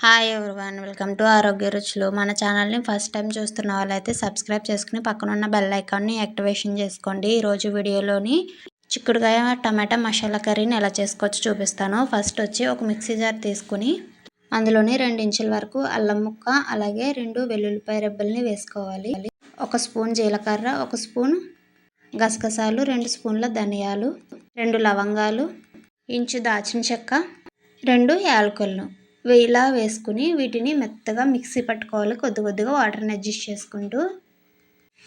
Hi everyone welcome to ఆరోగ్య రుచులు మన ఛానల్ని ఫస్ట్ టైం చూస్తున్న వాళ్ళైతే సబ్స్క్రైబ్ చేసుకుని పక్కన ఉన్న బెల్ ఐకాన్ని యాక్టివేషన్ చేసుకోండి. ఈరోజు వీడియోలోని చిక్కుడుకాయ టమాటా మసాలా కర్రీని ఎలా చేసుకోవచ్చు చూపిస్తాను. ఫస్ట్ వచ్చి ఒక మిక్సీ జార్ తీసుకుని అందులోని రెండు ఇంచుల వరకు అల్లం ముక్క అలాగే రెండు వెల్లుల్లిపాయ రెబ్బల్ని వేసుకోవాలి. ఒక స్పూన్ జీలకర్ర ఒక స్పూన్ గసగసాలు రెండు స్పూన్ల ధనియాలు రెండు లవంగాలు ఇంచు దాచిన చెక్క రెండు యాలకులు ఇలా వేసుకుని వీటిని మెత్తగా మిక్సీ పట్టుకోవాలి. కొద్ది కొద్దిగా వాటర్ని అడ్జస్ట్ చేసుకుంటూ.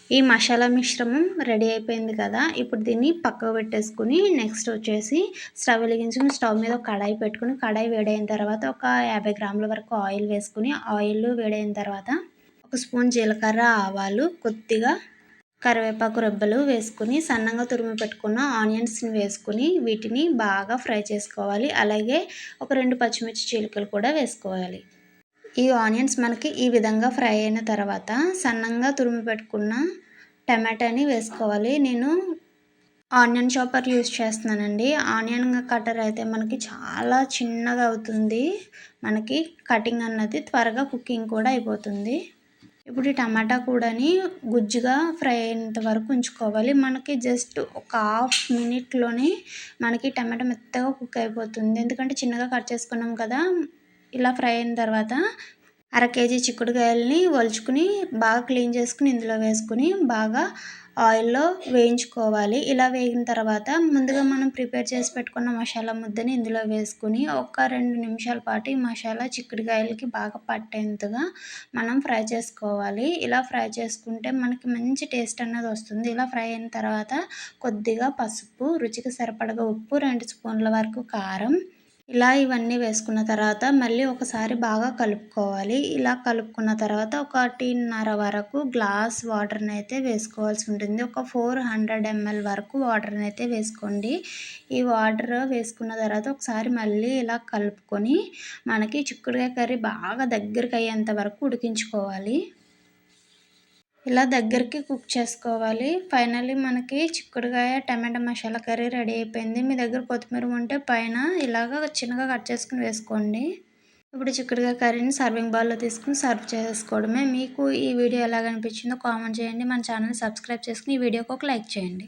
ఈ మసాలా మిశ్రమం రెడీ అయిపోయింది కదా. ఇప్పుడు దీన్ని పక్కకు పెట్టేసుకుని నెక్స్ట్ వచ్చేసి స్టవ్ వెలిగించుకుని స్టవ్ మీద ఒక కడాయి పెట్టుకుని కడాయి వేడైన తర్వాత ఒక యాభై గ్రాముల వరకు ఆయిల్ వేసుకుని ఆయిల్ వేడైన తర్వాత ఒక స్పూన్ జీలకర్ర ఆవాలు కొద్దిగా కరివేపాకు రెబ్బలు వేసుకుని సన్నగా తురిమి పెట్టుకున్న ఆనియన్స్ని వేసుకుని వీటిని బాగా ఫ్రై చేసుకోవాలి. అలాగే ఒక రెండు పచ్చిమిర్చి చీలికలు కూడా వేసుకోవాలి. ఈ ఆనియన్స్ మనకి ఈ విధంగా ఫ్రై అయిన తర్వాత సన్నంగా తురిమి పెట్టుకున్న టమాటాని వేసుకోవాలి. నేను ఆనియన్ చాపర్ యూస్ చేస్తున్నానండి. ఆనియన్ కటర్ అయితే మనకి చాలా చిన్నగా అవుతుంది. మనకి కటింగ్ అన్నది త్వరగా కుకింగ్ కూడా అయిపోతుంది. ఇప్పుడు ఈ టమాటా కూడాని గుజ్జుగా ఫ్రై అయినంత వరకు ఉంచుకోవాలి. మనకి జస్ట్ ఒక హాఫ్ మినిట్లోనే మనకి టమాటా మెత్తగా కుక్ అయిపోతుంది. ఎందుకంటే చిన్నగా కట్ చేసుకున్నాం కదా ఇలా ఫ్రై అయిన తర్వాత అర కేజీ చిక్కుడుకాయలని వలుచుకుని బాగా క్లీన్ చేసుకుని ఇందులో వేసుకుని బాగా ఆయిల్లో వేయించుకోవాలి. ఇలా వేగిన తర్వాత ముందుగా మనం ప్రిపేర్ చేసి పెట్టుకున్న మసాలా ముద్దని ఇందులో వేసుకుని ఒక రెండు నిమిషాల పాటు ఈ మసాలా చిక్కుడుకాయలకి బాగా పట్టేంతగా మనం ఫ్రై చేసుకోవాలి. ఇలా ఫ్రై చేసుకుంటే మనకి మంచి టేస్ట్ అన్నది వస్తుంది. ఇలా ఫ్రై అయిన తర్వాత కొద్దిగా పసుపు రుచికి సరిపడగా ఉప్పు రెండు స్పూన్ల వరకు కారం ఇలా ఇవన్నీ వేసుకున్న తర్వాత మళ్ళీ ఒకసారి బాగా కలుపుకోవాలి. ఇలా కలుపుకున్న తర్వాత ఒకటిన్నర వరకు గ్లాస్ వాటర్ని అయితే వేసుకోవాల్సి ఉంటుంది. ఒక ఫోర్ హండ్రెడ్ ఎంఎల్ వరకు వాటర్ని అయితే వేసుకోండి. ఈ వాటర్ వేసుకున్న తర్వాత ఒకసారి మళ్ళీ ఇలా కలుపుకొని మనకి చిక్కుడుకాయ కర్రీ బాగా దగ్గరికి అయ్యేంత వరకు ఉడికించుకోవాలి. ఇలా దగ్గరికి కుక్ చేసుకోవాలి. ఫైనల్లీ మనకి చిక్కుడుకాయ టమాటా మసాలా కర్రీ రెడీ అయిపోయింది. మీ దగ్గర కొత్తిమీర ఉంటే పైన ఇలాగ చిన్నగా కట్ చేసుకుని వేసుకోండి. ఇప్పుడు చిక్కుడుకాయ కర్రీని సర్వింగ్ బౌల్లో తీసుకుని సర్వ్ చేసుకోవడమే. మీకు ఈ వీడియో ఎలాగ అనిపించిందో కామెంట్ చేయండి. మన ఛానల్ని సబ్స్క్రైబ్ చేసుకుని ఈ వీడియోకి ఒక లైక్ చేయండి.